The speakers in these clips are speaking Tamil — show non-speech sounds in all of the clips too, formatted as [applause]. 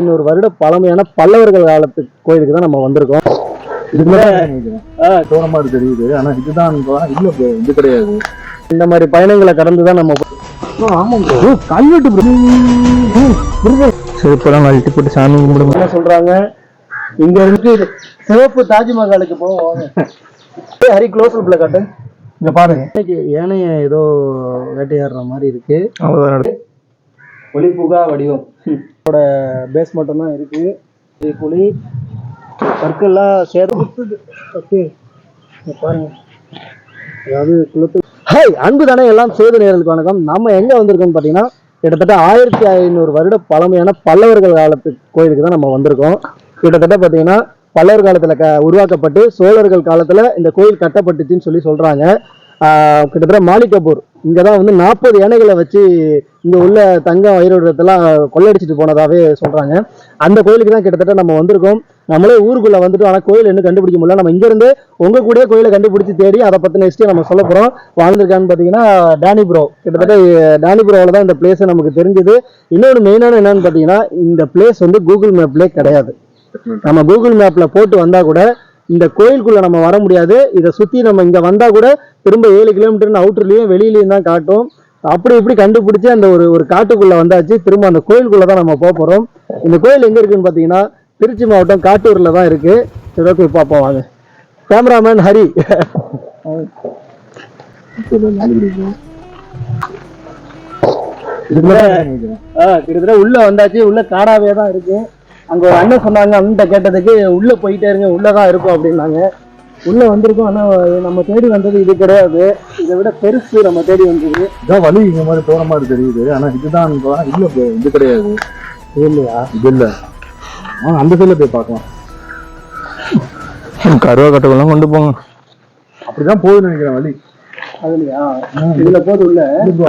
ஐநூறு வருட பழமையான பல்லவர்கள் காலத்து கோயிலுக்கு தான் நம்ம வந்திருக்கோம். மாதிரி தெரியுது. ஆனா இதுதான் இல்ல இது கிடையாது. இந்த மாதிரி பயணங்களை கடந்து தான் நம்ம. செருப்பெல்லாம் கழட்டி போட்டு சாமி கும்பிடுங்க. என்ன சொல்றாங்க? இங்க இருந்து சிவப்பு தாஜ்மஹாலுக்கு போவோம். ஹரி க்ளோஸ் ரூப்ல காட்டு. இங்க பாருங்க. இன்னைக்கு ஏனைய ஏதோ வேட்டையாடுற மாதிரி இருக்கு. ஒளிபுகா வடிவம். இதோட பேஸ் மட்டும் தான் இருக்கு. இது குழி கற்கள்லாம் சேதம் ஓகே பாருங்க. அதாவது குளத்து ஹாய் அன்பு தானே எல்லாம் சேது நேரலுக்கு வணக்கம். நம்ம எங்க வந்திருக்கோம்னு பார்த்தீங்கன்னா கிட்டத்தட்ட ஆயிரத்தி ஐநூறு வருட பழமையான பல்லவர்கள் காலத்து கோயிலுக்கு தான் நம்ம வந்திருக்கோம். கிட்டத்தட்ட பார்த்தீங்கன்னா பல்லவர் காலத்துல க உருவாக்கப்பட்டு சோழர்கள் காலத்துல இந்த கோயில் கட்டப்பட்டுச்சுன்னு சொல்லி சொல்றாங்க. ஆஹ் கிட்டத்தட்ட மாலிகப்பூர் இங்கே தான் வந்து நாற்பது யானைகளை வச்சு இங்கே உள்ள தங்கம் வயிறுடத்தெல்லாம் கொள்ளடிச்சிட்டு போனதாகவே சொல்கிறாங்க அந்த கோயிலுக்கு தான் கிட்டத்தட்ட நம்ம வந்திருக்கோம். நம்மளே ஊருக்குள்ளே வந்துட்டு ஆனால் கோயில் இன்னும் கண்டுபிடிக்க முடியல. நம்ம இங்கேருந்து உங்கள் கூட கோயிலை கண்டுபிடிச்சி தேடி அதை பற்றின ஹிஸ்டரி நம்ம சொல்ல போகிறோம் வாழ்ந்திருக்கான்னு பார்த்தீங்கன்னா டேனிப்ரோ கிட்டத்தட்ட டேனிப்ரோவில் தான் இந்த பிளேஸை நமக்கு தெரிஞ்சது. இன்னொன்று மெயினான என்னன்னு பார்த்தீங்கன்னா இந்த பிளேஸ் வந்து கூகுள் மேப்லேயே கிடையாது. நம்ம கூகுள் மேப்பில் போட்டு வந்தால் கூட இந்த கோயிலுக்குள்ள நம்ம வர முடியாது. இதை சுத்தி நம்ம இங்க வந்தா கூட திரும்ப ஏழு கிலோமீட்டர் அவுட்டர்லயும் வெளியிலயும் தான் காட்டும். அப்படி இப்படி கண்டுபிடிச்சு அந்த ஒரு ஒரு காட்டுக்குள்ள வந்தாச்சு. திரும்ப அந்த கோயிலுக்குள்ள தான் நம்ம போக போறோம். இந்த கோயில் எங்க இருக்குன்னு பாத்தீங்கன்னா திருச்சி மாவட்டம் காட்டூர்ல தான் இருக்கு. சரி போய் பார்ப்போம் வாங்க. கேமராமேன் ஹரி. கிட்டத்தட்ட உள்ள வந்தாச்சு. உள்ள காடாவே தான் இருக்கு. அங்க ஒரு அண்ணன் சொன்னாங்க அண்ணன் கேட்டதுக்கு உள்ள போயிட்டே இருங்க உள்ளதான் இருக்கும் அப்படின்னாங்க. உள்ள வந்திருக்கோம் ஆனா நம்ம தேடி வந்தது இது கிடையாது. இதை விட பெருசு நம்ம தேடி வந்தது. இதான் வழி இந்த மாதிரி தோற மாதிரி தெரியுது. ஆனா இதுதான் இல்ல இது கிடையாது. இது இல்லையா இது இல்ல. ஆ அந்த சைடுல போய் பார்க்கலாம். கருவா கட்டுக்கெல்லாம் கொண்டு போங்க. அப்படிதான் போகுதுன்னு நினைக்கிறேன் வழி அது இல்லையா இதுல போது உள்ள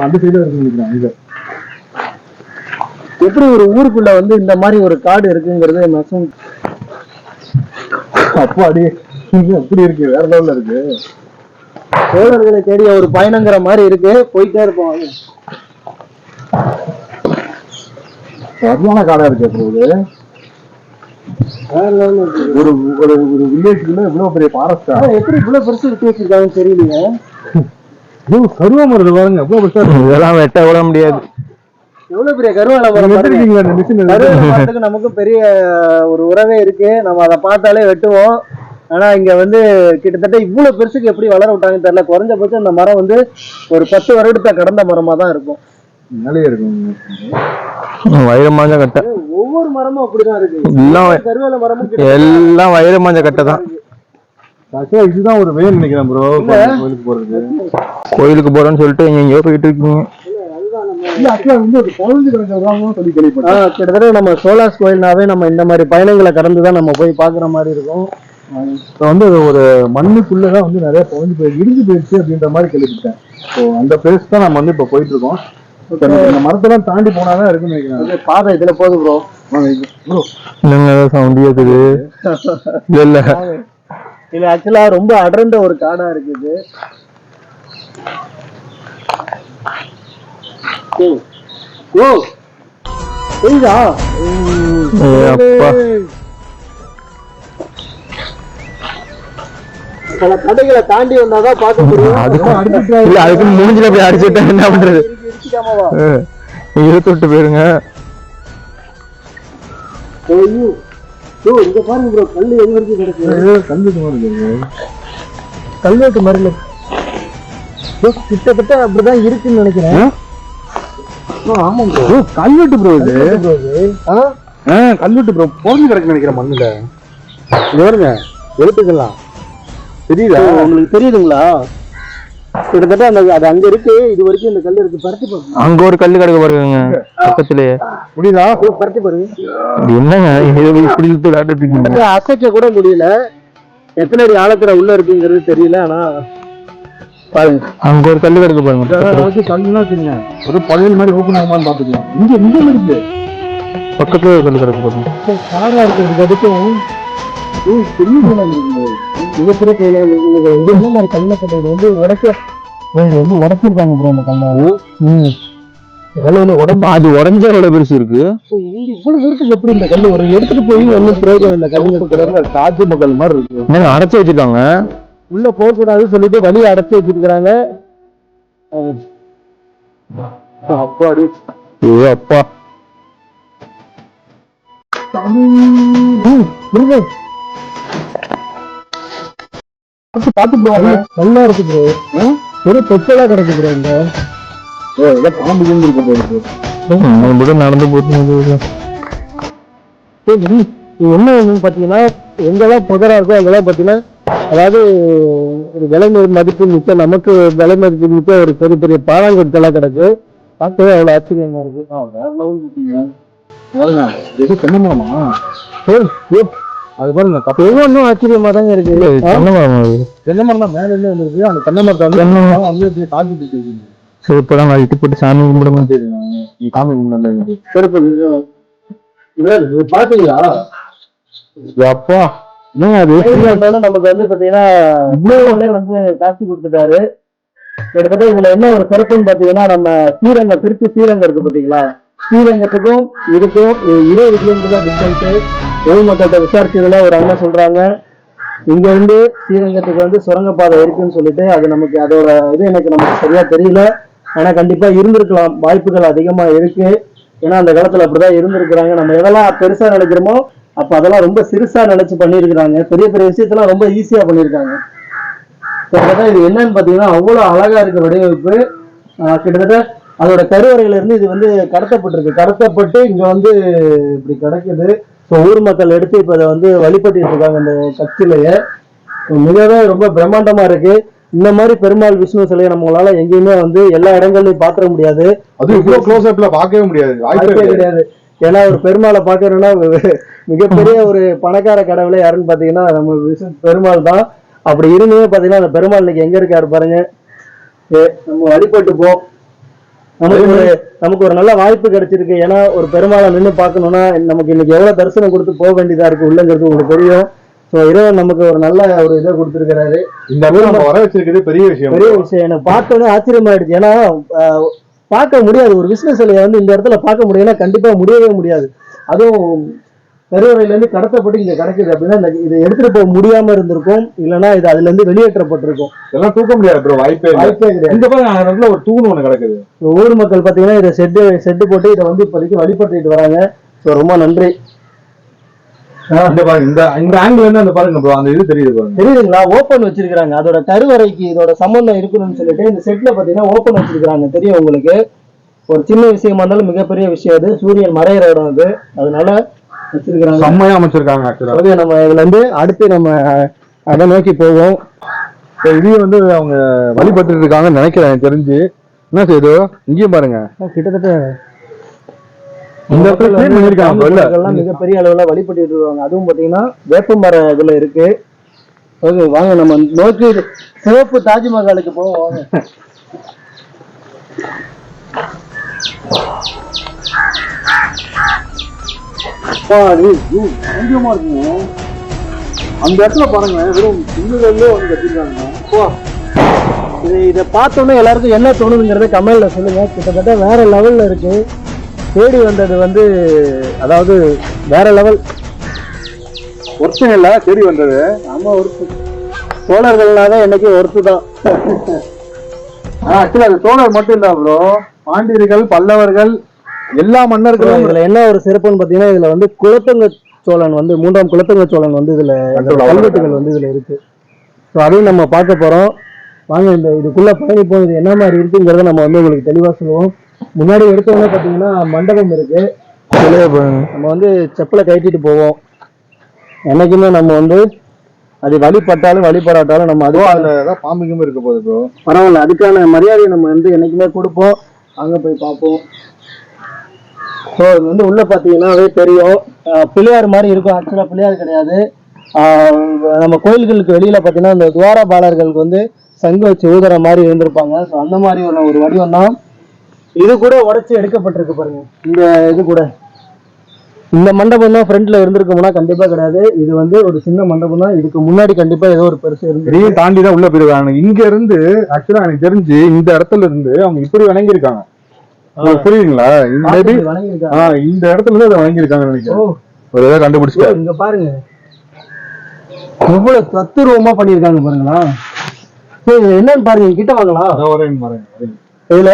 அந்த சைடுல இருக்கு நினைக்கிறேன் இது எப்படி ஒரு ஊருக்குள்ள வந்து இந்த மாதிரி ஒரு காடு இருக்குங்கிறது மேக்ஸிமம் அப்போ அடி இது எப்படி இருக்கு? வேற லெவல்ல இருக்கு. சோழர்களை தேடிய ஒரு பயணங்கிற மாதிரி இருக்கு. போயிட்டே இருப்போம். சரியான காடா இருக்கு bro இது. ஒரு ஒரு ஒரு வில்லேஜ்ல இவ்வளவு பெரிய ஃபாரஸ்டா எப்படி இவ்வளவு பெருசு விட்டு வச்சிருக்காங்கன்னு தெரியலையே. ஐயோ கருவா மருது பாருங்க. எவ்வளவு பெருசா இருக்கு. இதெல்லாம் வெட்ட விட முடியாது. எவ்வளவு பெரிய கருவால நீங்க மரம் பாருங்க. வெட்டிருக்கீங்களா இந்த மிஷின் கருவேல மரத்துக்கு நமக்கும் பெரிய ஒரு உறவே இருக்கு. நம்ம அதை பார்த்தாலே வெட்டுவோம். ஆனா இங்க வந்து கிட்டத்தட்ட இவ்வளவு பெருசுக்கு எப்படி வளர விட்டாங்கன்னு தெரியல. குறைஞ்சபட்சம் இந்த மரம் வந்து ஒரு பத்து வருடத்தை கடந்த மரமா தான் இருக்கும். வைரமாஞ்ச கட்டை. ஒவ்வொரு மரமும் அப்படிதான் இருக்கு. எல்லாம் கருவேல மரமும் கிட்ட- எல்லாம் வைரமாஞ்ச கட்டை தான். இதுதான் ஒரு வேன் நினைக்கிறேன் ப்ரோ கோயிலுக்கு போறது கோயிலுக்கு போறேன்னு சொல்லிட்டு எங்க எங்கேயோ போயிட்டு இருக்கீங்க. கிட்டத்தட்ட நம்ம சோலாஸ் கோயில்னாவே நம்ம இந்த மாதிரி பயணங்களை கடந்து தான் நம்ம போய் பாக்குற மாதிரி இருக்கும். இப்போ வந்து ஒரு மண்ணுக்குள்ளதான் வந்து நிறைய குழந்தை போய் இடிஞ்சு போயிடுச்சு அப்படின்ற மாதிரி கேள்விப்பட்டேன். ஸோ அந்த பிளேஸ் தான் நம்ம வந்து இப்போ போயிட்டு இருக்கோம் இந்த- மரத்தெல்லாம் தாண்டி போனாதான் இருக்குன்னு நினைக்கிறேன். பாதை இதுல போகுது ப்ரோ ப்ரோ என்னங்க சவுண்ட் கேக்குது. இல்ல இல்ல. இது ஆக்சுவலா ரொம்ப அடர்ந்த ஒரு காடா இருக்குது. ஓ அப்பா. பல கடைகளை தாண்டி வந்தாதான் பார்க்க முடியும். இல்ல அதுக்கு முடிஞ்சில போய் அடிச்சுட்டா என்ன பண்றது? இழுத்து விட்டு போயிருங்க. ஐயோ. ஓ, இங்க பாருங்க ப்ரோ கல்லு எங்க இருக்கு கிடக்கு? கல்வெட்டு மாதிரி இருக்கு? கல்வெட்டு மருந்துல கிட்டத்தட்ட அப்படிதான் இருக்குன்னு நினைக்கிறேன். கல்வெட்டு ப்ரோ இது. கல்வெட்டு ப்ரோ பொறிஞ்சு கிடக்கு நினைக்கிறேன் மண்ணுல. பாருங்க எழுத்துக்கலாம். தெரியுதா? உங்களுக்கு தெரியுதுங்களா? கிட்டத்தட்ட அந்த அது அங்க இருக்கு. இது வரைக்கும் இந்த கல் இருக்கு. பரத்தி பாருங்க அங்க ஒரு கல்லு கிடக்க பாருங்க. பக்கத்துலயே முடியுதா? பரத்தி பாருங்க இது என்னங்க? இப்படி அசைக்க கூட முடியல. எத்தனை அடி ஆழத்துல உள்ள இருக்குங்கிறது தெரியல ஆனா பாருங்க. அங்க ஒரு கல்லு கிடக்க பாருங்க. கல்லுலாம் வச்சுங்க. ஒரு பழைய மாதிரி ஓப்பன் ஆகுமான்னு பாத்துக்கலாம் இங்க இங்க இருக்கு பக்கத்துல ஒரு கல்லு கிடக்க பாருங்க. காடா இருக்கிறதுக்கு அதுக்கும். மிகப்பெரிய கோயிலா இருக்குங்க. இது என்ன மாதிரி கல்ல கட்டது வந்து உடக்க வந்து உடச்சிருக்காங்க ப்ரோ அந்த கல்ல. ம் கல் உடம்பு அது உடஞ்ச எவ்வளவு பெருசு இருக்கு? இவ்வளவு இருக்கு எப்படி இந்த கல் ஒரு எடுத்துட்டு போய் ஒன்றும் பிரயோஜனம் இல்லை. கல்லுங்க தாஜ்மஹால் மாதிரி இருக்கு. அடைச்சு வச்சிருக்காங்க? உள்ள போகக்கூடாதுன்னு சொல்லிட்டு வழியை அடைச்சி வச்சிருக்கிறாங்க. அப்பாடி ஐயோ அப்பா. நல்லா இருக்கு ப்ரோ ஒரு தொச்சலா கிடக்கு ப்ரோ பாம்பு இருக்கு. நம்ம மட்டும் நடந்து இது என்ன பாத்தீங்கன்னா எங்கெல்லாம் புதரா இருக்கோ அங்கெல்லாம் பாத்தீங்கன்னா அதாவது ஒரு விலை மதி- மதிப்பு மிக்க நமக்கு விலை மதிப்பு மிக்க ஒரு பெரிய பெரிய பாறாங்கற்கெல்லாம் கிடக்கு. பார்க்கவே அவ்வளவு ஆச்சரியமா இருக்கு. அது பாருங்க ஒவ்வொன்றும் ஆச்சரியமா தாங்க இருக்கு? தென்னை மரம். தென்னை மரம் மேல வந்திருக்கு அந்த தென்னை மரத்தை வந்து தென்னை மரம். வந்து தாக்கிட்டு இருக்கு. சரி இப்பதான் நான் இட்டு போட்டு சாமி கும்பிடுமா சரி நான் நீ காமி நல்லது சிறப்பு இது- இது பாத்தீங்களா? அப்பா. அது? இருந்தாலும் நமக்கு வந்து பாத்தீங்கன்னா இவ்வளவு வந்து காட்சி கொடுத்துட்டாரு. கிட்டத்தட்ட இதுல என்ன ஒரு சிறப்புன்னு பாத்தீங்கன்னா நம்ம ஸ்ரீரங்கம் திருச்சி ஸ்ரீரங்கம் இருக்கு பாத்தீங்களா? ஸ்ரீரங்கத்துக்கும் இதுக்கும் இ- இருபது கிலோமீட்டர் தான் டிஸ்டன்ஸ் பொதுமக்கள்கிட்ட விசாரிச்சதுல ஒரு அண்ணா சொல்றாங்க இங்க இருந்து ஸ்ரீரங்கத்துக்கு வந்து சுரங்கப்பாதை இருக்குன்னு சொல்லிட்டு அது நமக்கு அதோட இது எனக்கு நமக்கு சரியா தெரியல. ஆனா கண்டிப்பா இருந்திருக்கலாம். வாய்ப்புகள் அதிகமா இருக்கு. ஏன்னா அந்த காலத்துல அப்படிதான் இருந்திருக்கிறாங்க. நம்ம எதெல்லாம் பெருசா நினைக்கிறோமோ அப்ப அதெல்லாம் ரொம்ப சிறுசா நினைச்சு பண்ணியிருக்கிறாங்க. பெரிய பெரிய விஷயத்தெல்லாம் ரொம்ப ஈஸியா பண்ணியிருக்காங்க. இது என்னன்னு பாத்தீங்கன்னா அவ்வளவு அழகா இருக்கு வடிவமைப்பு. கிட்டத்தட்ட அதோட கருவறையில இருந்து இது வந்து கடத்தப்பட்டிருக்கு. கடத்தப்பட்டு இங்க வந்து இப்படி கிடைக்குது. ஸோ ஊர் மக்கள் எடுத்து இப்ப இதை வந்து வழிபட்டு இருக்காங்க இந்த கட்சியிலேயே. மிகவே ரொம்ப பிரம்மாண்டமா இருக்கு. இந்த மாதிரி பெருமாள் விஷ்ணு சிலையை நம்மளால எங்கேயுமே வந்து எல்லா இடங்கள்லயும் பாத்திர முடியாது. அது இவ்வளவு க்ளோஸ் அப்ல பார்க்கவே முடியாது. வாய்ப்பே கிடையாது. ஏன்னா ஒரு பெருமாளை பாக்குறோம்னா மிகப்பெரிய ஒரு பணக்கார கடவுளே யாருன்னு பாத்தீங்கன்னா நம்ம பெருமாள் தான். அப்படி இருந்துமே பாத்தீங்கன்னா அந்த பெருமாள் இன்னைக்கு எங்க இருக்காரு பாருங்க. நம்ம வழிபட்டு போ. நமக்கு ஒரு நமக்கு ஒரு நல்ல வாய்ப்பு கிடைச்சிருக்கு. ஏன்னா ஒரு பெருமாளை நின்று பார்க்கணும்னா நமக்கு இன்னைக்கு எவ்வளவு தரிசனம் கொடுத்து போக வேண்டியதா இருக்கு உள்ளங்கிறது உங்களுக்கு தெரியும். ஸோ இறைவன் நமக்கு ஒரு நல்ல ஒரு இதை கொடுத்துருக்கிறாரு. இந்த வர வச்சிருக்கிறது பெரிய விஷயம். பெரிய விஷயம். எனக்கு பார்த்தோன்னே ஆச்சரியமாயிடுச்சு. ஏன்னா பார்க்க முடியாது. ஒரு விஷ்ணு சிலையை வந்து இந்த இடத்துல பார்க்க முடியும்னா கண்டிப்பா முடியவே முடியாது. அதுவும் கருவறையில இருந்து கடத்தப்பட்டு இங்க கிடைக்குது அப்படின்னா இந்த இதை எடுத்துட்டு போக முடியாம இருந்திருக்கும். இல்லைன்னா இது அதுல இருந்து வெளியேற்றப்பட்டிருக்கும். இதெல்லாம் தூக்க முடியாது ப்ரோ வாய்ப்பே வாய்ப்பே கிடையாது. இந்த பாருங்க ஒரு தூண் ஒண்ணு கிடக்குது. ஊர் மக்கள் பாத்தீங்கன்னா இதை செட்டு செட்டு போட்டு இதை வந்து இப்போதைக்கு வழிபட்டுட்டு வராங்க. ஸோ ரொம்ப நன்றி. இந்த பாருங்க இந்த இந்த ஆங்கிள் இருந்து அந்த பாருங்க ப்ரோ அந்த இது தெரியுது பாருங்க. தெரியுதுங்களா? ஓப்பன் வச்சிருக்காங்க அதோட கருவறைக்கு இதோட சம்பந்தம் இருக்கணும்னு சொல்லிட்டு இந்த செட்ல பாத்தீங்கன்னா ஓப்பன் வச்சிருக்காங்க தெரியும் உங்களுக்கு? ஒரு சின்ன விஷயமா இருந்தாலும் மிகப்பெரிய விஷயம் அது. சூரியன் மறையிற இடம் அது. அதனால வச்சிருக்கிறாங்க. செம்மையா அமைச்சிருக்காங்க ஆக்சுவலா நம்ம இதுல இருந்து அடுத்து நம்ம அதை நோக்கி போவோம். இதையும் வந்து அவங்க வழிபட்டு இருக்காங்கன்னு நினைக்கிறேன் தெரிஞ்சு. என்ன செய்யுது? இங்கேயும் பாருங்க. கிட்டத்தட்ட மிகப்பெரிய அளவுல வழிபட்டு இருக்காங்க அதுவும் பாத்தீங்கன்னா வேப்பமர இதுல இருக்கு. ஓகே வாங்க நம்ம நோக்கி சிவப்பு தாஜ்மஹாலுக்கு போவோம் வாங்க. அந்த இடத்துல பாருங்க வெறும் சின்னதே வந்து கட்டிருக்காங்க இது இதை பார்த்தோன்னே எல்லாருக்கும் என்ன தோணுதுங்கிறத கமெண்ட்ல சொல்லுங்க. கிட்டத்தட்ட வேற லெவல்ல இருக்கு. தேடி வந்தது வந்து அதாவது வேற லெவல் ஒருத்தங்க இல்ல தேடி வந்தது. ஆமா ஒரு சோழர்கள்னால என்னைக்கு ஒருத்து தான் ஆக்சுவலா அது சோழர் மட்டும் இல்ல ப்ரோ பாண்டியர்கள் பல்லவர்கள் எல்லா மன்னர்களும். இதுல என்ன ஒரு சிறப்புன்னு பாத்தீங்கன்னா இதுல வந்து குலத்தங்க சோழன் வந்து மூன்றாம் குலத்தங்க சோழன் வந்து இதுல கல்வெட்டுகள் வந்து இதுல இருக்கு. ஸோ அதையும் நம்ம பார்க்க போறோம். வாங்க இந்த இதுக்குள்ள பயணிப்போம். இது என்ன மாதிரி இருக்குங்கிறத நம்ம வந்து உங்களுக்கு தெளிவா சொல்லுவோம். முன்னாடி எடுத்தவொடனே பாத்தீங்கன்னா மண்டபம் இருக்கு. நம்ம வந்து செப்பலை கழட்டிட்டு போவோம். என்னைக்குமே நம்ம வந்து அது வழிபட்டாலும் வழிபடாட்டாலும் நம்ம அது அதுல பாம்புக்கும் இருக்க போகுது ப்ரோ பரவாயில்ல அதுக்கான மரியாதையை நம்ம வந்து என்னைக்குமே கொடுப்போம். அங்க போய் பார்ப்போம். ஸோ இது வந்து உள்ள பார்த்தீங்கன்னாவே தெரியும். ஆஹ் பிள்ளையார் மாதிரி இருக்கும். ஆக்சுவலாக பிள்ளையார் கிடையாது. நம்ம கோயில்களுக்கு வெளியில பார்த்தீங்கன்னா இந்த துவாரபாலர்களுக்கு வந்து சங்கு வச்சு ஊதுற மாதிரி இருந்திருப்பாங்க. ஸோ அந்த மாதிரி ஒரு ஒரு வடிவம் தான் இது கூட உடைச்சு எடுக்கப்பட்டிருக்கு பாருங்க. இந்த இது கூட. இந்த மண்டபம் தான் ஃப்ரண்ட்ல இருந்திருக்கும்னா கண்டிப்பா கிடையாது. இது வந்து ஒரு சின்ன மண்டபம் தான். இதுக்கு முன்னாடி கண்டிப்பா ஏதோ ஒரு பெருசு இருந்து இதையும் தாண்டி தான் உள்ள போயிருக்காங்க. இங்க இருந்து ஆக்சுவலா எனக்கு தெரிஞ்சு இந்த இடத்துல இருந்து அவங்க இப்படி வணங்கியிருக்காங்க. புரியுதுங்களா? வணங்கியிருக்காங்க. இந்த இடத்துல இருந்து அதை வாங்கியிருக்காங்கன்னு நினைக்கிறேன். ஒரு இதை கண்டுபிடிச்சிட்டாரு இங்க பாருங்க. எவ்வளவு தத்துருவமா பண்ணிருக்காங்க பாருங்களா என்னன்னு பாருங்க கிட்ட வாங்கலாம் அதான் வரேன் வரேன் வரேன். இதுல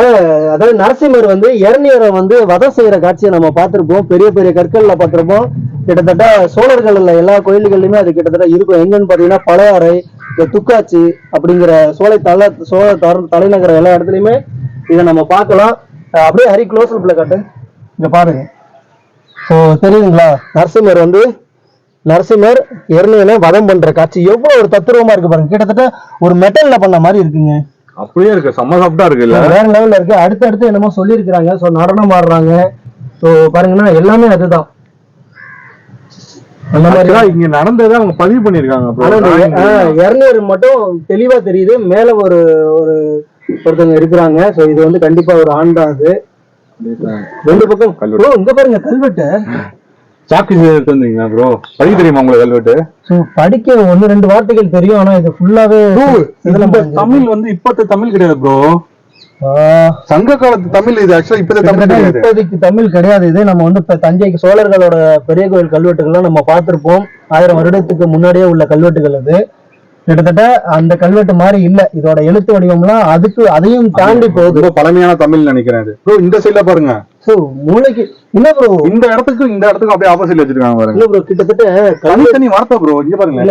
அதாவது நரசிம்மர் வந்து இரணியரை வந்து வதம் செய்யற காட்சியை நம்ம பார்த்திருப்போம். பெரிய பெரிய கற்கள்ல பார்த்திருப்போம். கிட்டத்தட்ட சோழர்கள்ல எல்லா கோயில்கள்லயுமே அது கிட்டத்தட்ட இருக்கும். எங்கன்னு பாத்தீங்கன்னா பழையாறை இந்த துக்காச்சி அப்படிங்கிற சோலை தல சோழ தர- தலைநகர் எல்லா இடத்துலயுமே இதை நம்ம பார்க்கலாம். அப்படியே ஹரி க்ளோஸ் அப்ல காட்டு. இங்க பாருங்க. ஸோ தெரியுதுங்களா? நரசிம்மர் வந்து நரசிம்மர் இரணியனை வதம் பண்ற காட்சி. எவ்வளவு ஒரு தத்துருவமா இருக்கு பாருங்க. கிட்டத்தட்ட ஒரு மெட்டல்ல பண்ண மாதிரி இருக்குங்க. அப்படியே இருக்கு. செம்ம சாப்பிட்டா இருக்குல்ல வேற லெவல்ல இருக்கு. அடுத்து அடுத்து என்னமோ சொல்லியிருக்கிறாங்க. ஸோ நடனம் ஆடுறாங்க. ஸோ பாருங்கன்னா எல்லாமே அதுதான். அந்த மாதிரி இங்க நடந்ததை அவங்க பதிவு பண்ணிருக்காங்க இந்த இறநீர் மட்டும் தெளிவா தெரியுது. மேல ஒரு ஒரு ஒருத்தவங்க இருக்கிறாங்க. ஸோ இது வந்து கண்டிப்பா ஒரு ஆண் தான். அது ரெண்டு பக்கம் இங்க பாருங்க கல்வெட்டு. சாக்கு எடுத்து வந்தீங்களா ப்ரோ பதிவு தெரியுமா உங்களுக்கு கல்வெட்டு படிக்க ஒன்னு ரெண்டு வார்த்தைகள் தெரியும் ஆனா இது ஃபுல்லாவே தமிழ் வந்து இப்பத்த தமிழ் கிடையாது ப்ரோ சங்க காலத்து தமிழ் இது ஆக்சுவலா இப்பத்த தமிழ் கிடையாது. இப்போதைக்கு தமிழ் கிடையாது. இது நம்ம வந்து இப்ப தஞ்சைக்கு சோழர்களோட பெரிய கோயில் கல்வெட்டுகள்லாம் நம்ம பார்த்திருப்போம். ஆயிரம் வருடத்துக்கு முன்னாடியே உள்ள கல்வெட்டுகள் இது கிட்டத்தட்ட அந்த கல்வெட்டு மாதிரி இல்ல. இதோட எழுத்து வடிவம்லாம் அதுக்கு அதையும் தாண்டி போகுது. ரொம்ப பழமையான தமிழ் நினைக்கிறேன் ப்ரோ இந்த சைடுல பாருங்க. மூளைக்கு என்ன ப்ரோ. இந்த இடத்துக்கு இந்த இடத்துக்கு அப்படியே ஆப்போசிட்ல வச்சிருக்காங்க பாருங்க. இல்ல ப்ரோ கிட்டத்தட்ட கல்வெட்டு வார்த்தை ப்ரோ இங்க பாருங்க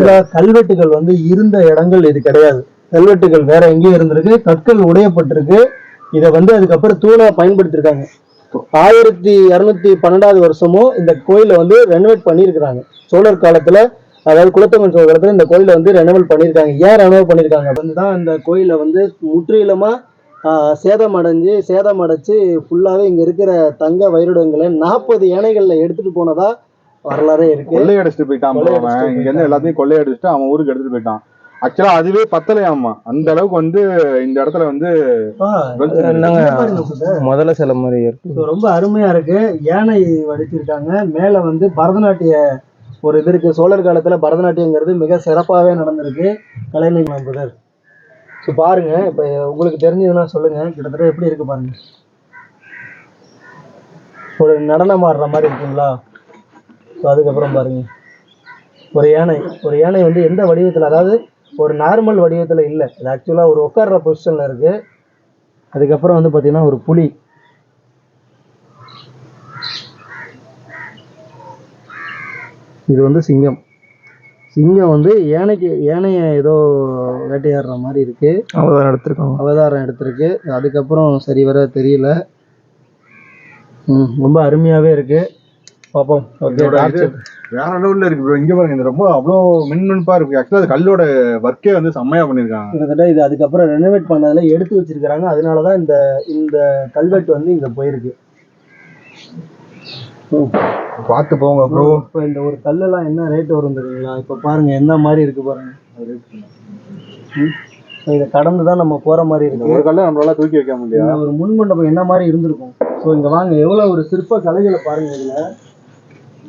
இல்ல கல்வெட்டுகள் வந்து இருந்த இடங்கள் இது கிடையாது. கல்வெட்டுகள் வேற எங்கேயும் இருந்திருக்கு கற்கள் உடையப்பட்டிருக்கு. இதை வந்து அதுக்கப்புறம் தூணா பயன்படுத்திருக்காங்க. ஆயிரத்தி இருநூத்தி பன்னெண்டாவது வருஷமும் இந்த கோயிலை வந்து ரெனோவேட் பண்ணியிருக்கிறாங்க. சோழர் காலத்துல அதாவது சோழர் காலத்துல இந்த கோயிலை வந்து ரெனோவேட் பண்ணியிருக்காங்க. ஏன் ரெனோவேட் பண்ணியிருக்காங்க? வந்து தான் இந்த கோயிலை வந்து முற்றிலுமா ஆஹ், சேதமடைஞ்சு சேதமடைச்சு ஃபுல்லாவே இங்க இருக்கிற தங்க வைரடங்களை நாற்பது யானைகள்ல எடுத்துட்டு போனதா வரலாறே இருக்கு. கொள்ளையடிச்சிட்டு போயிட்டான் இங்க இருந்து எல்லாத்தையும் கொள்ளையடிச்சிட்டு அவன் ஊருக்கு எடுத்துட்டு போயிட்டான். ஆக்சுவலா அதுவே பத்தலையாமா? அந்த அளவுக்கு வந்து இந்த இடத்துல வந்து. முதல்ல சில மாதிரி இருக்கு. இது ரொம்ப அருமையா இருக்கு. யானை வடிச்சிருக்காங்க. மேல வந்து பரதநாட்டிய ஒரு இது இருக்கு சோழர் காலத்துல பரதநாட்டியங்கிறது மிக சிறப்பாகவே நடந்திருக்கு. கலைஞர் நம்புதர் ஸோ பாருங்க இப்போ உங்களுக்கு தெரிஞ்சதுன்னா சொல்லுங்க. கிட்டத்தட்ட எப்படி இருக்கு பாருங்க. ஒரு நடனம் ஆடுற மாதிரி இருக்குங்களா? ஸோ அதுக்கப்புறம் பாருங்க. ஒரு யானை ஒரு யானை வந்து எந்த வடிவத்தில் அதாவது ஒரு நார்மல் வடிவத்தில் இல்லை. இது ஆக்சுவலாக ஒரு உட்கார்ற பொசிஷனில் இருக்குது அதுக்கப்புறம் வந்து பார்த்திங்கன்னா ஒரு புலி. இது வந்து சிங்கம். சிங்கம் வந்து யானைக்கு யானைய ஏதோ வேட்டையாடுற மாதிரி இருக்கு. அவதான் எடுத்திருக்காங்க. அவதாரம் எடுத்திருக்கு. அதுக்கப்புறம் சரி வர தெரியல. ம் ரொம்ப அருமையாவே இருக்கு. பார்ப்போம் ஓகே இதோட இது வேற லெவல்ல இருக்கு ப்ரோ இங்க பாருங்க இது ரொம்ப அவ்வளோ மின்மின்பா இருக்கு. ஆக்சுவலா அது கல்லோட ஒர்க்கே வந்து செம்மையா பண்ணிருக்காங்க. கிட்டத்தட்ட இது அதுக்கப்புறம் ரெனோவேட் பண்ணதுல எடுத்து வச்சிருக்காங்க அதனால தான் இந்த இந்த கல்வெட்டு வந்து இங்க போயிருக்கு. பார்த்து போங்க ப்ரோ இப்போ இந்த ஒரு கல்லெல்லாம் என்ன ரேட் வரும் தெரியுங்களா? இப்போ பாருங்க என்ன மாதிரி இருக்கு பாருங்க. இதை கடந்து தான் நம்ம போற மாதிரி இருக்கு. ஒரு கல்ல நம்மளால தூக்கி வைக்க முடியாது ஒரு முன் மண்டபம் என்ன மாதிரி இருந்திருக்கும்? ஸோ இங்க வாங்க எவ்வளவு ஒரு சிற்ப கலைகளை பாருங்க இதுல.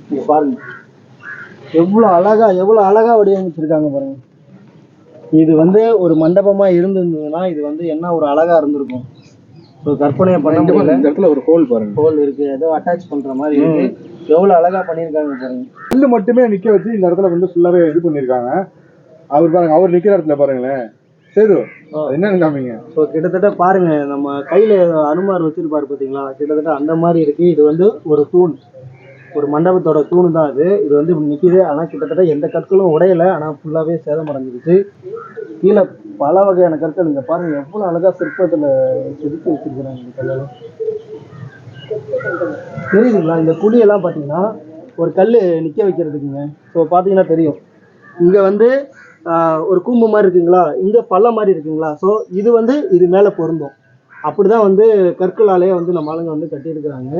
இங்க பாருங்க. எவ்வளவு அழகா எவ்வளவு அழகா வடிவமைச்சிருக்காங்க பாருங்க. இது வந்து ஒரு மண்டபமா இருந்திருந்ததுன்னா இது வந்து என்ன ஒரு அழகா இருந்திருக்கும்? ஸோ கற்பனையை பண்ண முடியல. இந்த இடத்துல ஒரு ஹோல் பாருங்க. ஹோல் இருக்கு. ஏதோ அட்டாச் பண்ற மாதிரி இருக்கு. எவ்வளவு அழகா பண்ணியிருக்காங்க பாருங்க. கல்லு மட்டுமே நிக்க வச்சு இந்த இடத்துல வந்து ஃபுல்லாவே இது பண்ணிருக்காங்க அவர் பாருங்க அவர் நிக்கிற இடத்துல பாருங்களேன். அது என்னன்னு காமிங்க ஸோ கிட்டத்தட்ட பாருங்க நம்ம கையில அனுமார் வச்சிருப்பாரு பாத்தீங்களா? கிட்டத்தட்ட அந்த மாதிரி இருக்கு. இது வந்து ஒரு தூண். ஒரு மண்டபத்தோட தூண் தான் அது. இது வந்து நிற்கிது ஆனால் கிட்டத்தட்ட எந்த கற்களும் உடையல. ஆனால் ஃபுல்லாகவே சேதம் அடைஞ்சிருச்சு. கீழே பல வகையான கற்கள் இங்கே பாருங்க. எவ்வளோ அழகாக சிற்பத்தில் செதுக்கி வச்சிருக்கிறாங்க இந்த கல்லெல்லாம். தெரியுதுங்களா? இந்த குழியெல்லாம் பார்த்தீங்கன்னா ஒரு கல் நிற்க வைக்கிறதுக்குங்க. ஸோ பார்த்தீங்கன்னா தெரியும். இங்கே வந்து ஒரு கூம்பு மாதிரி இருக்குங்களா? இங்கே பள்ளம் மாதிரி இருக்குங்களா? ஸோ இது வந்து இது மேலே பொருந்தும். அப்படிதான் வந்து கற்களாலே வந்து நம்ம ஆளுங்க வந்து கட்டியிருக்கிறாங்க.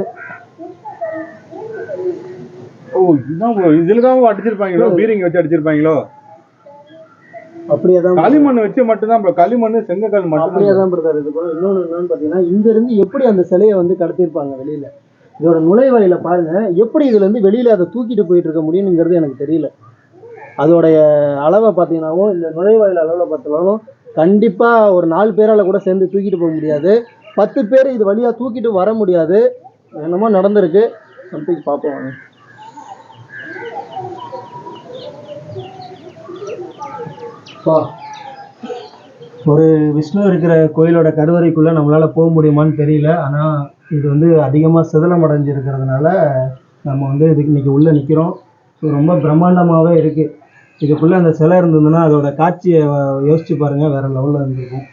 ஓ இதுதான். இதுல தான் அடிச்சிருப்பாங்களோ? பீரிங் வச்சு அடிச்சிருப்பாங்களோ? அப்படியே தான் களிமண் வச்சு மட்டும்தான் bro. களிமண் செங்கக்கல் மட்டும் அப்படியே தான் பிரதர். இது கூட இன்னொன்று என்னன்னு பார்த்தீங்கன்னா இங்க இருந்து எப்படி அந்த சிலையை வந்து கடத்திருப்பாங்க வெளியில? இதோட நுழைவாயில பாருங்க. எப்படி இதுல இருந்து வெளியில அதை தூக்கிட்டு போயிட்டு இருக்க முடியுங்கிறது எனக்கு தெரியல. அதோடைய அளவை பார்த்தீங்கன்னாவும் இந்த நுழைவாயில் அளவில் பார்த்தாலும் கண்டிப்பா ஒரு நாலு பேரால கூட சேர்ந்து தூக்கிட்டு போக முடியாது. பத்து பேர் இது வழியாக தூக்கிட்டு வர முடியாது. என்னமோ நடந்திருக்கு. சம்திங் பார்ப்போம் வாங்க. பா ஒரு விஷ்ணு இருக்கிற கோயிலோட கருவறைக்குள்ளே நம்மளால் போக முடியுமான்னு தெரியல. ஆனால் இது வந்து அதிகமாக சிதலம் அடைஞ்சிருக்கிறதுனால நம்ம வந்து இதுக்கு இன்னைக்கு உள்ளே நிற்கிறோம் இது ரொம்ப பிரம்மாண்டமாகவே இருக்குது இதுக்குள்ளே அந்த சிலை இருந்ததுன்னா அதோட காட்சியை யோசிச்சு பாருங்கள் வேறு லெவலில் இருந்திருக்கும்.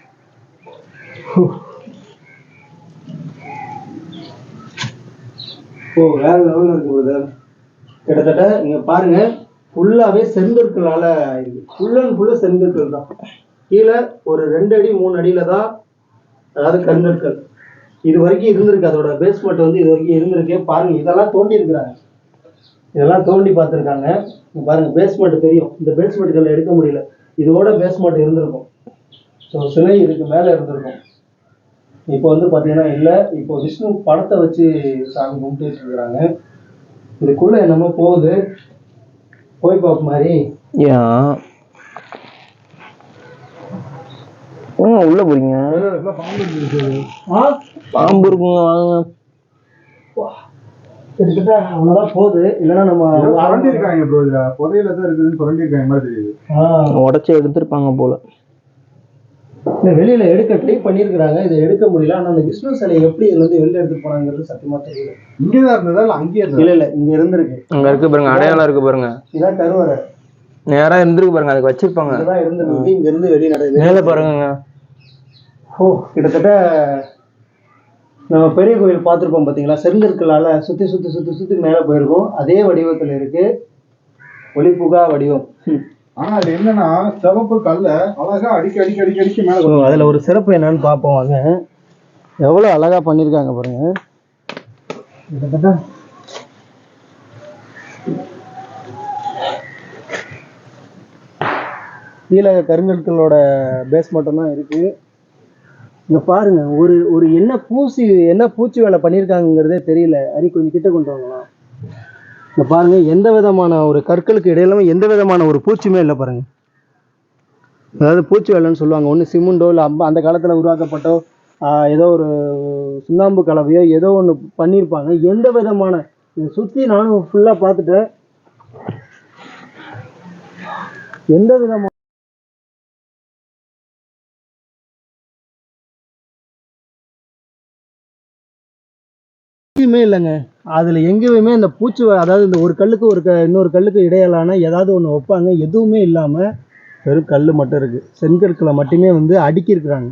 ஓ வேற லெவலில் இருக்கு பிரதர் கிட்டத்தட்ட இங்கே பாருங்க. ஃபுல்லாகவே செங்கற்களால் இருக்கு ஃபுல் அண்ட் செங்கற்கள் தான். கீழே ஒரு ரெண்டு அடி மூணு அடியில தான் அதாவது கருங்கற்கள். இது வரைக்கும் இருந்திருக்கு. அதோட பேஸ்மெண்ட் வந்து இது வரைக்கும் இருந்திருக்கு. பாருங்க இதெல்லாம் தோண்டி இருக்கிறாங்க. இதெல்லாம் தோண்டி பார்த்துருக்காங்க. பாருங்க பேஸ்மெண்ட் தெரியும். இந்த பேஸ்மெண்ட்கள் எடுக்க முடியல. இதோட பேஸ்மெண்ட் இருந்திருக்கும். ஸோ சிலை இதுக்கு மேலே இருந்திருக்கும். இப்போ வந்து பார்த்தீங்கன்னா இல்லை. இப்போ விஷ்ணு படத்தை வச்சு சாமி கும்பிட்டு இருக்கிறாங்க. இதுக்குள்ள என்னமோ போகுது. போய் பார்ப்ப மாதிரி ஏங்க உள்ள போறீங்க? ஆ? பாம்பு இருக்குங்க வாங்க. கிட்டத்தட்ட அவ்வளோதான் போகுது. இல்லைன்னா நம்ம சுரண்டி இருக்காங்க ப்ரோ இதுல புதையில தான் இருக்குதுன்னு சுரண்டி இருக்காங்க மாதிரி தெரியுது? ஆ, உடச்சி எடுத்திருப்பாங்க போல. இல்ல வெளியில எடுக்க ட்ரை பண்ணியிருக்கிறாங்க. இதை எடுக்க முடியல. ஆனா அந்த விஷ்ணு சிலையை எப்படி இதுல இருந்து வெளில எடுத்து போனாங்கிறது சத்தியமா தெரியல. இங்கேதான் இருந்ததா? இல்ல அங்கேயே இருந்ததா? இல்ல இல்ல இங்க இருந்திருக்கு. அங்க இருக்கு பாருங்க. அடையாளம் இருக்கு பாருங்க. இதான் கருவறை. நேரா இருந்திருக்கு பாருங்க. அதுக்கு வச்சிருப்பாங்க. இங்கதான் இருந்திருக்கு. இங்க இருந்து வெளியே நடக்குது. மேல பாருங்க ஓ கிட்டத்தட்ட நம்ம பெரிய கோயில் பார்த்துருப்போம் பார்த்தீங்களா செங்கற்களால சுற்றி சுற்றி சுற்றி சுற்றி மேலே போயிருக்கோம். அதே வடிவத்தில் இருக்கு. ஒளிபுகா வடிவம். ஆனா அது என்னன்னா சிவப்பு கல்ல அழகா அடிக்க அடிக்க அடிக்க அடிக்க மேல ஸோ அதில் ஒரு சிறப்பு என்னன்னு பார்ப்போம் வாங்க. எவ்வளோ அழகாக பண்ணியிருக்காங்க பாருங்க. கிட்டத்தட்ட. கீழே கருங்கற்களோட பேஸ் மட்டும்தான் இருக்கு. இங்க பாருங்க ஒரு ஒரு என்ன பூசி என்ன பூச்சி வேலை பண்ணியிருக்காங்கங்கிறதே தெரியல. அரி கொஞ்சம் கிட்ட கொண்டு வாங்கலாம் இந்த பாருங்க எந்த விதமான ஒரு கற்களுக்கு இடையிலுமே எந்த விதமான ஒரு பூச்சியுமே இல்லை பாருங்க. அதாவது பூச்சி வேலைன்னு சொல்லுவாங்க. ஒன்று சிமெண்டோ இல்லை அம்ப அந்த காலத்தில் உருவாக்கப்பட்டோ ஏதோ ஒரு சுண்ணாம்பு கலவையோ ஏதோ ஒன்று பண்ணியிருப்பாங்க எந்த விதமான இதை சுற்றி நானும் ஃபுல்லாக பார்த்துட்டேன். எந்த விதமான எங்கேயுமே இல்லைங்க. அதில் எங்கேயுமே இந்த பூச்சி வ- அதாவது இந்த ஒரு கல்லுக்கு ஒரு க இன்னொரு கல்லுக்கு இடையிலான ஏதாவது ஒன்று வைப்பாங்க. எதுவுமே இல்லாமல் வெறும் கல் மட்டும் இருக்குது செங்கற்களை மட்டுமே வந்து அடுக்கியிருக்கிறாங்க.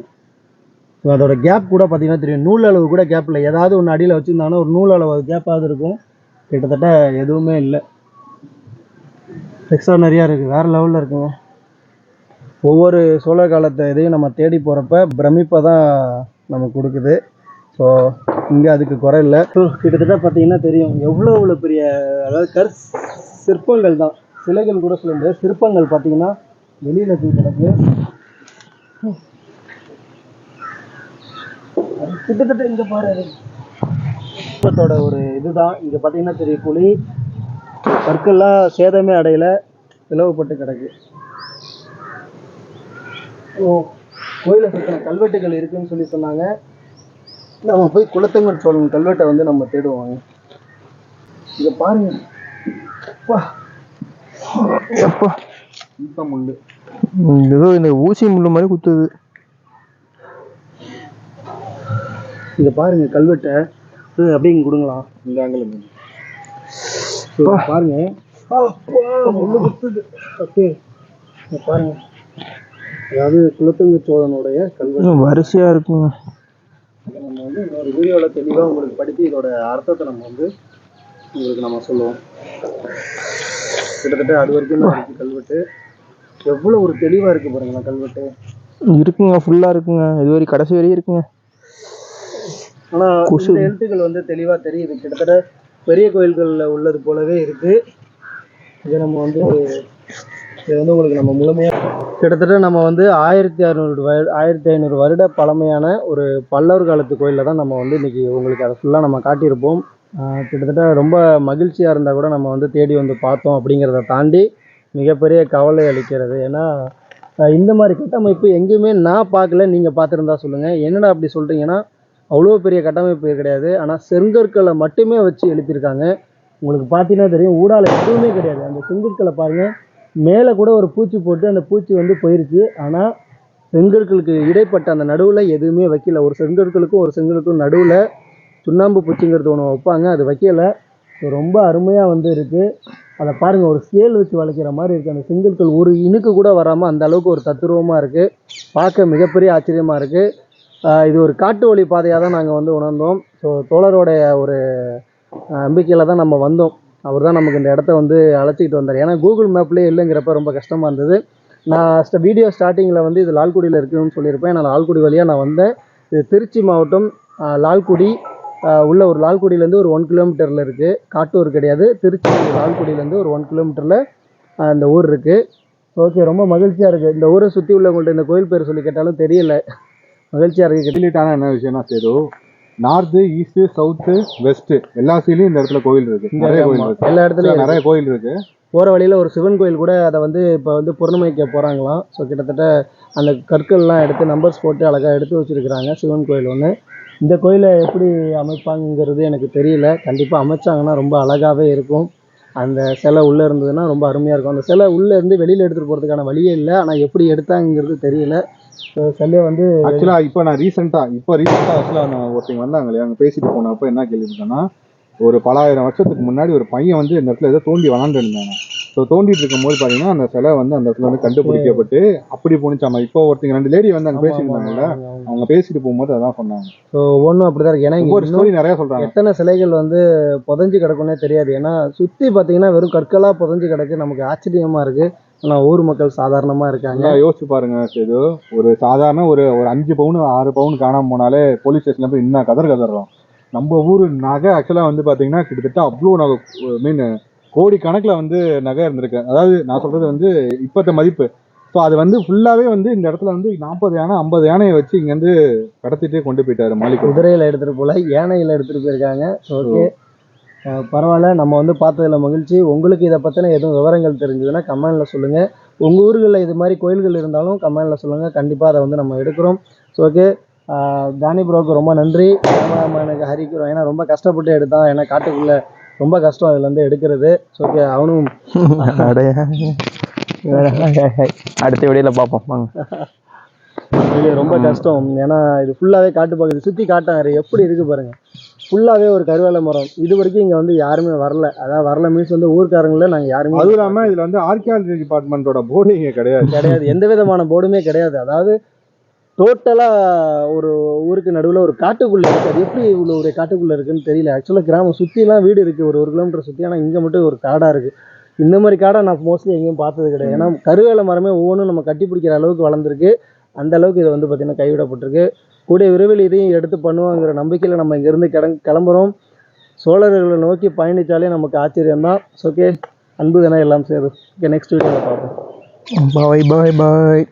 ஸோ அதோட கேப் கூட பார்த்தீங்கன்னா தெரியும். நூல் அளவு கூட கேப் இல்லை. ஏதாவது ஒன்று அடியில் வச்சுருந்தாங்கன்னா ஒரு நூல் அளவு கேப்பாவது இருக்கும். கிட்டத்தட்ட எதுவுமே இல்லை. எக்ஸ்ட்ரா நிறையா இருக்குது வேறு லெவலில் இருக்குங்க. ஒவ்வொரு சோழ காலத்தை இதையும் நம்ம தேடி போகிறப்ப பிரமிப்பை தான் நமக்கு கொடுக்குது. ஸோ இங்கே அதுக்கு குறை இல்லை. ஸோ கிட்டத்தட்ட பார்த்தீங்கன்னா தெரியும். எவ்வளோ எவ்வளோ பெரிய அதாவது கற் சிற்பங்கள் தான். சிலைகள் கூட சொல்ல முடியாது. சிற்பங்கள் பார்த்தீங்கன்னா வெளியில் போய் கிடக்கு. கிட்டத்தட்ட இங்கே பாரு. சிற்பத்தோட ஒரு இதுதான். இங்கே பார்த்தீங்கன்னா தெரியும் புலி. கற்கள்லாம் சேதமே அடையலை. பிளவுபட்டு கிடக்கு. ஓ கோயிலை சுற்றின கல்வெட்டுகள் இருக்குன்னு சொல்லி சொன்னாங்க. நம்ம போய் குலத்தங்கர் சோழன் கல்வெட்டை வந்து நம்ம தேடுவாங்க இங்க பாருங்க. அப்பா. எப்பா? இந்த முள்ளு. ஏதோ இந்த ஊசி முள்ளு மாதிரி குத்துது. இங்க பாருங்க கல்வெட்டை. இது அப்படியே இங்க கொடுங்களா இந்த ஆங்கிலம் பாருங்க. அப்பா, முள்ளு குத்துது. ஓகே. இங்க பாருங்க. அதாவது குலத்தங்க சோழனுடைய கல்வெட்டு. வரிசையா இருக்குங்க. இதை வந்து இன்னொரு வீடியோவில் தெளிவாக உங்களுக்கு படித்து இதோட அர்த்தத்தை நம்ம வந்து உங்களுக்கு நம்ம சொல்லுவோம். கிட்டத்தட்ட அது வரைக்கும் தான் இருக்கு கல்வெட்டு. எவ்வளோ ஒரு தெளிவாக இருக்குது பாருங்களேன் கல்வெட்டு. இருக்குங்க ஃபுல்லா இருக்குங்க. இது கடைசி வரையும் இருக்குங்க. ஆனால். இந்த எழுத்துக்கள் வந்து தெளிவாக தெரியுது. கிட்டத்தட்ட பெரிய கோயில்களில் உள்ளது போலவே இருக்குது இதை நம்ம வந்து இது வந்து உங்களுக்கு நம்ம முழுமையாக கிட்டத்தட்ட நம்ம வந்து ஆயிரத்தி அறுநூறு வய ஆயிரத்தி ஐநூறு வருட பழமையான ஒரு பல்லவர் காலத்து கோயிலில் தான் நம்ம வந்து இன்றைக்கி உங்களுக்கு அதை ஃபுல்லாக நம்ம காட்டியிருப்போம். கிட்டத்தட்ட ரொம்ப மகிழ்ச்சியாக இருந்தால் கூட நம்ம வந்து தேடி வந்து பார்த்தோம் அப்படிங்கிறத தாண்டி மிகப்பெரிய கவலை அளிக்கிறது. ஏன்னா இந்த மாதிரி கட்டமைப்பு எங்கேயுமே நான் பார்க்கல நீங்கள் பார்த்துருந்தா சொல்லுங்கள் என்னடா அப்படி சொல்கிறீங்கன்னா அவ்வளோ பெரிய கட்டமைப்பு கிடையாது. ஆனால் செங்கற்களை மட்டுமே வச்சு எழுப்பியிருக்காங்க. உங்களுக்கு பார்த்தீங்கன்னா தெரியும் ஊடால எதுவுமே கிடையாது. அந்த செங்கற்களை பாருங்கள் மேலே கூட ஒரு பூச்சி போட்டு அந்த பூச்சி வந்து போயிருச்சு. ஆனால் செங்கற்களுக்கு இடைப்பட்ட அந்த நடுவில் எதுவுமே வைக்கல. ஒரு செங்கற்களுக்கும் ஒரு செங்கற்களுக்கும் நடுவில் சுண்ணாம்பு பூச்சிங்கிறது ஒன்று வைப்பாங்க. அது வைக்கல. ரொம்ப அருமையாக வந்து இருக்குது அதை பாருங்கள் ஒரு ஸ்கேல் வச்சு வளைக்கிற மாதிரி இருக்குது அந்த செங்கற்கள் ஒரு இனுக்கு கூட வராமல் அந்த அளவுக்கு ஒரு தத்துருவமாக இருக்குது பார்க்க மிகப்பெரிய ஆச்சரியமாக இருக்குது இது ஒரு காட்டு வழி பாதையாக தான் நாங்கள் வந்து உணர்ந்தோம். ஸோ தோழரோடைய ஒரு நம்பிக்கையில் தான் நம்ம வந்தோம். அவர் தான் நமக்கு இந்த இடத்த வந்து அழைச்சிக்கிட்டு வந்தார். ஏன்னா கூகுள் மேப்லேயே இல்லைங்கிறப்ப ரொம்ப கஷ்டமாக இருந்தது. நான் வீடியோ ஸ்டார்டிங்கில் வந்து இது லால்குடியில் இருக்குன்னு சொல்லியிருப்பேன். நான் லால்குடி வழியாக நான் வந்தேன். இது திருச்சி மாவட்டம் லால்குடி உள்ள ஒரு லால்குடியிலேருந்து ஒரு ஒன் கிலோமீட்டரில் இருக்குது காட்டூர் கிடையாது. திருச்சி லால்குடியிலேருந்து ஒரு ஒன் கிலோமீட்டரில் இந்த ஊர் இருக்குது ஓகே ரொம்ப மகிழ்ச்சியாக இருக்குது இந்த ஊரை சுற்றி உள்ளவங்கள்ட்ட இந்த கோயில் பேர் சொல்லி கேட்டாலும் தெரியல. மகிழ்ச்சியாக இருக்குது ஆனால் என்ன விஷயம்னா Sethu north east south west எல்லா சைட்லயும் இந்த இடத்துல கோயில் இருக்கு. நிறைய கோயில் இருக்கு. எல்லா இடத்துலையும் நிறைய கோயில் இருக்கு. போகிற வழியில் ஒரு சிவன் கோயில் கூட அதை வந்து இப்போ வந்து பூர்ணமைக்க போகிறாங்களாம் ஸோ கிட்டத்தட்ட அந்த கற்கள்லாம் எடுத்து நம்பர்ஸ் போட்டு அழகாக எடுத்து வச்சுருக்கிறாங்க. சிவன் கோயில் ஒன்று இந்த கோயிலை எப்படி அமைப்பாங்கங்கிறது எனக்கு தெரியல. கண்டிப்பாக அமைச்சாங்கன்னா ரொம்ப அழகாகவே இருக்கும். அந்த சிலை உள்ளே இருந்ததுன்னா ரொம்ப அருமையாக இருக்கும். அந்த சிலை உள்ளே இருந்து வெளியில் எடுத்துகிட்டு போகிறதுக்கான வழியே இல்லை. ஆனால் எப்படி எடுத்தாங்கங்கிறது தெரியல. ஸோ சிலையை வந்து ஆக்சுவலா இப்போ நான் ரீசெண்டா இப்போ ரீசெண்டா ஆக்சுவலா நான் ஒருத்தங்க வந்தாங்க இல்லையா? அங்க பேசிட்டு போனப்போ என்ன கேள்விப்பட்டேன்னா ஒரு பலாயிரம் வருஷத்துக்கு முன்னாடி ஒரு பையன் வந்து இந்த இடத்துல ஏதோ தோண்டி வளர்ந்து இருந்தாங்க ஸோ தோண்டிட்டு இருக்கும்போது பாத்தீங்கன்னா அந்த சிலை வந்து அந்த இடத்துல வந்து கண்டுபிடிக்கப்பட்டு அப்படி போனிச்சாமா இப்போ ஒருத்தங்க ரெண்டு லேடி வந்து அங்க பேசியிருந்தாங்கல்ல அவங்க பேசிட்டு போகும்போது அதான் சொன்னாங்க. ஸோ ஒன்றும் அப்படி தான் இருக்குது ஏன்னா ஒவ்வொரு ஸ்டோரி நிறைய சொல்றாங்க. எத்தனை சிலைகள் வந்து புதைஞ்சு கிடக்குன்னே தெரியாது. ஏன்னா சுற்றி பார்த்தீங்கன்னா வெறும் கற்களாக புதைஞ்சு கிடக்கு. நமக்கு ஆச்சரியமாக இருக்குது ஆனால் ஊர் மக்கள் சாதாரணமாக இருக்காங்க. யோசிச்சு பாருங்க சேது. ஒரு சாதாரண ஒரு ஒரு அஞ்சு பவுன் ஆறு பவுன் காணாம போனாலே போலீஸ் ஸ்டேஷன்ல போய் இன்னும் கதர் கதறோம் நம்ம ஊர் நகை ஆக்சுவலா வந்து பாத்தீங்கன்னா கிட்டத்தட்ட அவ்வளோ நகை மீன் கோடி கணக்குல வந்து நகை இருந்திருக்கு. அதாவது நான் சொல்றது வந்து இப்பத்த மதிப்பு. ஸோ அது வந்து ஃபுல்லாவே வந்து இந்த இடத்துல வந்து நாற்பது யானை ஐம்பது யானையை வச்சு இங்க இருந்து கடத்திட்டே கொண்டு போயிட்டாரு மாலிக். குதிரையில் எடுத்துகிட்டு போல யானையில் எடுத்துகிட்டு போயிருக்காங்க. ஓகே பரவாயில்ல. நம்ம வந்து பார்த்ததுல மகிழ்ச்சி. உங்களுக்கு இதை பற்றின எதுவும் விவரங்கள் தெரிஞ்சதுன்னா கமெண்டில் சொல்லுங்கள் உங்கள் ஊர்களில் இது மாதிரி கோயில்கள் இருந்தாலும் கமெண்டில் சொல்லுங்கள் கண்டிப்பாக அதை வந்து நம்ம எடுக்கிறோம். ஸோ ஓகே தானி ப்ரோக்கு ரொம்ப நன்றி. எனக்கு ஹரிக்கிறோம் ஏன்னா ரொம்ப கஷ்டப்பட்டு எடுத்தான். ஏன்னா காட்டுக்குள்ளே ரொம்ப கஷ்டம் அதுலேருந்து எடுக்கிறது. ஸோ ஓகே அவனும் அடுத்த வீடியோல பார்ப்போம். வாங்க. [laughs] இது ரொம்ப கஷ்டம். ஏன்னா இது ஃபுல்லாகவே காட்டு பகுதி சுற்றி காட்டாரு எப்படி இருக்கு பாருங்க. ஃபுல்லாகவே ஒரு கருவேல மரம். இது வரைக்கும் இங்கே வந்து யாருமே வரல. அதாவது வரல மீன்ஸ் வந்து ஊர்க்காரங்கள நாங்கள் யாருமே அதுவும் இல்லாம இதுல வந்து ஆர்கியாலஜி டிபார்ட்மெண்டோட போர்டு இங்க கிடையாது. கிடையாது. எந்த விதமான போர்டுமே கிடையாது. அதாவது டோட்டலாக ஒரு ஊருக்கு நடுவில் ஒரு காட்டுக்குள்ளே இருக்குது அது எப்படி இவ்வளோ ஒரு காட்டுக்குள்ளே இருக்குன்னு தெரியல. ஆக்சுவலாக கிராமம் சுற்றிலாம் வீடு இருக்குது ஒரு ஒரு கிலோமீட்டர் சுற்றி ஆனால் இங்கே மட்டும் ஒரு காடாக இருக்குது இந்த மாதிரி காடை நான் மோஸ்ட்லி எங்கேயும் பார்த்தது கிடையாது. ஏன்னா கருவேல மரமே ஒவ்வொன்றும் நம்ம கட்டி பிடிக்கிற அளவுக்கு வளர்ந்துருக்கு. அந்த அளவுக்கு இது வந்து பார்த்திங்கன்னா கைவிடப்பட்டிருக்கு. கூடிய விரைவில் இதையும் எடுத்து பண்ணுவாங்கிற நம்பிக்கையில் நம்ம இங்கேருந்து கிளம் கிளம்புறோம். சோழர்களை நோக்கி பயணித்தாலே நமக்கு ஆச்சரியம் தான் ஓகே அன்பு தானே எல்லாம் சேரும். ஓகே நெக்ஸ்ட் வீடியோவில் பார்ப்போம். பாய் பாய் பாய்